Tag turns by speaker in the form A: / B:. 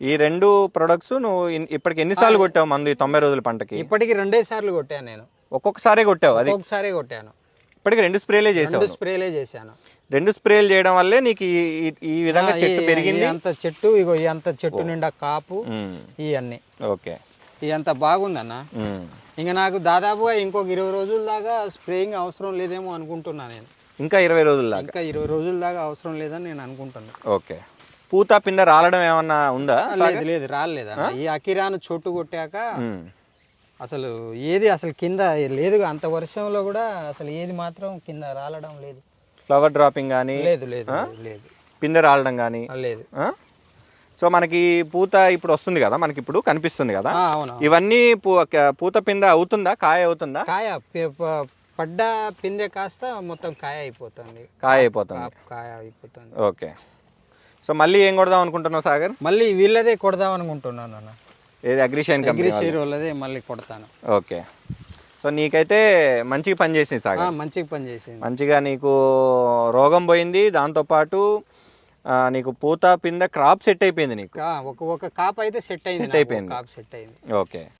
A: ఈ రెండు ప్రొడక్ట్స్ నువ్వు ఇన్- ఇప్పటికి ఎన్నిసార్లు కొట్టావు మందు ఈ తొంభై రోజుల పంటకి?
B: ఇప్పటికి రెండే సార్లు కొట్టాను నేను.
A: ఒక్కొక్కసారి కొట్టావు అది?
B: ఒకసారి కొట్టాను.
A: ఇప్పటికి రెండు స్ప్రేలే చేసావు
B: రెండు స్ప్రేలే చేశాను.
A: రెండు స్ప్రేలు చేయడం వల్లే నీకు ఈ ఈ- ఈ విధంగా చెట్టు
B: ఈ-
A: పెరిగింది?
B: ఈ అంత చెట్టు ఇగో ఈ అంత చెట్టు నిండా కాపు
A: ఉమ్,
B: ఇవన్నీ
A: ఓకే.
B: ఈ అంత బాగుందన్న?
A: ఉమ్.
B: ఇంకా నాకు దాదాపుగా ఇంకొక ఇరవై రోజుల దాకా స్ప్రేయింగ్ అవసరం లేదేమో అనుకుంటున్నా నేను.
A: ఇంకా ఇరవై రోజుల దాకా?
B: ఇంకా ఇరవై రోజుల దాకా అవసరం లేదని నేను అనుకుంటున్నా.
A: ఓకే. పూత పింద రాలడం ఏమన్నా ఉందా?
B: లేదు లేదు రాలేదన్న ఈ అకిరాను చోటు కొట్టాక అసలు ఏది అసలు కింద లేదు. అంత వర్షంలో కూడా అసలు ఏది మాత్రం కింద రాలడం లేదు.
A: ఫ్లవర్ డ్రాపింగ్ కానీ
B: లేదు లేదు లేదు,
A: పిందె రాలడం కానీ
B: ఆ, లేదు.
A: సో మనకి పూత ఇప్పుడు వస్తుంది కదా మనకి ఇప్పుడు కనిపిస్తుంది కదా. ఇవన్నీ పూత పింద అవుతుందా? కాయ అవుతుందా?
B: కాయ పడ్డ పిందె కాస్త మొత్తం కాయ అయిపోతుంది.
A: కాయ అయిపోతుంది.
B: కాయ అయిపోతుంది.
A: ఓకే. సో మళ్ళీ ఏం కొడదాం అనుకుంటున్నావు సాగర్?
B: మళ్ళీ వీళ్ళదే కొడదాం అనుకుంటున్నాను అన్న.
A: ఏది అగ్రిషైన్ కంపెనీ
B: అగ్రిషీర్ వాళ్ళదే? మళ్ళీ కొడతాను.
A: ఓకే. సో నీకైతే మంచిగా పని చేసింది
B: ఆ,
A: సాగర్
B: మంచిగా పని చేసింది.
A: మంచిగా నీకు రోగం పోయింది దాంతోపాటు ఆ, నీకు పూత పింద క్రాప్ సెట్ అయిపోయింది నీకు.
B: కా- ఒక ఒక కాప్ అయితే సెట్ అయింది
A: అయిపోయింది.
B: కాప్ సెట్ అయింది.
A: ఓకే.